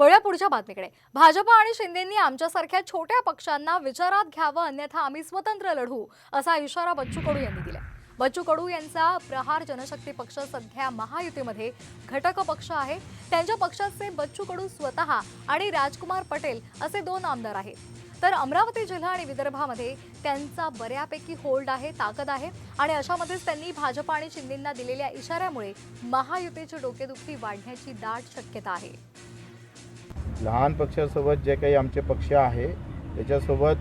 वळूया पुढच्या बातमीकडे. भाजप आणि शिंदेंनी आमच्यासारख्या छोट्या पक्षांना विचारात घ्यावं अन्यथा आम्ही स्वतंत्र लढू असा इशारा बच्चू कडू यांनी दिला बच्चू कडू यांचा प्रहार जनशक्ती पक्ष सध्या महायुतीमध्ये घटक पक्ष आहे. त्यांच्या पक्षाचे बच्चू कडू स्वतः आणि राजकुमार पटेल असे दोन आमदार आहेत. तर अमरावती जिल्हा आणि विदर्भामध्ये त्यांचा बऱ्यापैकी होल्ड आहे ताकद आहे आणि अशामध्येच त्यांनी भाजप आणि शिंदेंना दिलेल्या इशाऱ्यामुळे महायुतीची डोकेदुखी वाढण्याची दाट शक्यता आहे. लहान पक्षासोबत जे काही आमचे पक्ष आहे त्याच्यासोबत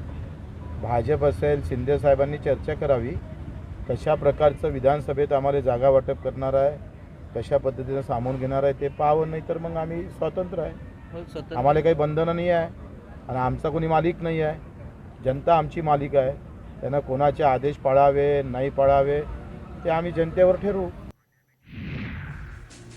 भाजप असेल शिंदे साहेबांनी चर्चा करावी. कशा प्रकारचं विधानसभेत आम्हाला जागा वाटप करणार आहे कशा पद्धतीनं सामावून घेणार आहे ते पाहावं नाही तर मग आम्ही स्वतंत्र आहे. हो, आम्हाला काही बंधनं नाही आहे आणि आमचा कोणी मालिक नाही आहे. जनता आमची मालिक आहे. त्यांना कोणाचे आदेश पाळावे नाही पाळावे ते आम्ही जनतेवर ठरवू.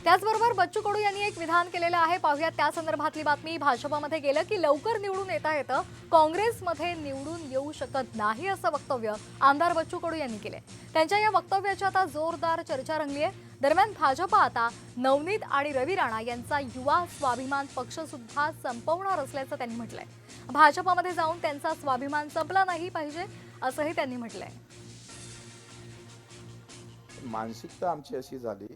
त्याचबरोबर बच्चू कडू यांनी एक विधान केलेलं आहे. पाहुयात त्या संदर्भातली बातमी. भाजपामध्ये गेलं की लवकर निवडून येता येतं. काँग्रेसमध्ये निवडून येऊ शकत नाही असं वक्तव्य आमदार बच्चू कडू यांनी केले त्यांच्या या वक्तव्याची आता जोरदार चर्चा रंगली आहे दरम्यान भाजपा आता नवनीत आणि रवी राणा यांचा युवा स्वाभिमान पक्ष सुद्धा संपवणार असल्याचं त्यांनी म्हटलंय. भाजपामध्ये जाऊन त्यांचा स्वाभिमान संपला नाही पाहिजे असंही त्यांनी म्हटलंय. मानसिकता आमची अशी झाली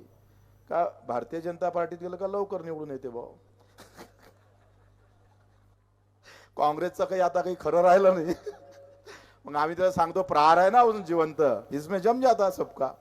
का भारतीय जनता पार्टीत गेलं का लवकर निवडून येते भाऊ? काँग्रेसचं काही आता काही खरं राहिलं नाही. मग आम्ही त्याला सांगतो प्रहार आहे ना अजून जिवंत. इसमे जम जाता सबका.